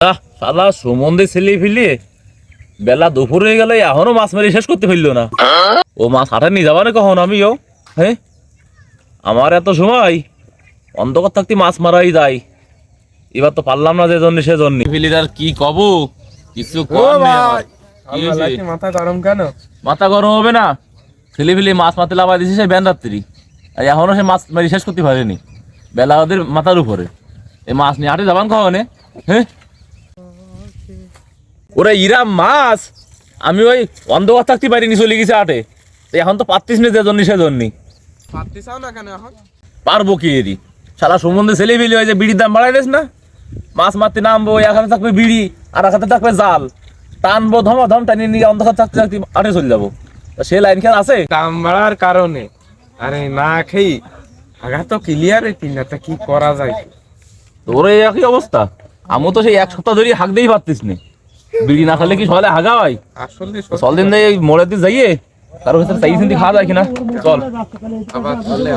আহ, শালা সুমন্দে ছেলে ফেলে। বেলা দুপুর হয়ে গেল এখনও মাছ মারি শেষ করতে ফেলল না। ও মাছ হাটে নিয়ে যাবা না কখন আমিও? হ্যাঁ আমার এত সময় অন্ধকার থাকতে মাছ মারাই যায়। এবার তো পারলাম না যে জন্য সে জন্য ফেলির আর কি কব? কিছু? মাথা গরম কেন? মাথা গরম হবে না। ছেলে ফেলে মাছ মারতে লাভা দিছে সে ব্যান রাত্রি। আর এখনও সে মাছ মারি শেষ করতে পারেনি। বেলা ওদের মাথার উপরে। এই মাছ নিয়ে হাটে যাবান কখনে? হ্যাঁ ওরে ইরা মাছ! আমি ওই অন্ধকার থাকতে পারিনি চলে গেছে তো এখন তো পারতিস না যে জন্য সে জন্য না কেন এখন? পারব কি এরি সারা সম্বন্ধে ছেলে ফেলে হয়েছে বিড়ির দাম বাড়াই দিস না? মাছ মারতে নামবো এক হাতে থাকবে বিড়ি আর এক হাতে থাকবে জাল। টানবো ধমা ধম টানিয়ে নিয়ে অন্ধকার থাকতে থাকতে আটে চলে যাব। সে লাইন খেয়াল আছে? দাম বাড়ার কারণে। আরে না খেয়ে আগা তো ক্লিয়ার তিন তা কি করা যায়? তোর এই একই অবস্থা। আমি তো সেই এক সপ্তাহ ধরে হাঁক দিয়ে পারতিস নে। বিড়ি না খালে কি সকালে হাগা হয়? চল দিন দিয়ে মোড়ের দিয়ে যাইয়ে কারও ভিতরে খাওয়া যায় কিনা। চলে।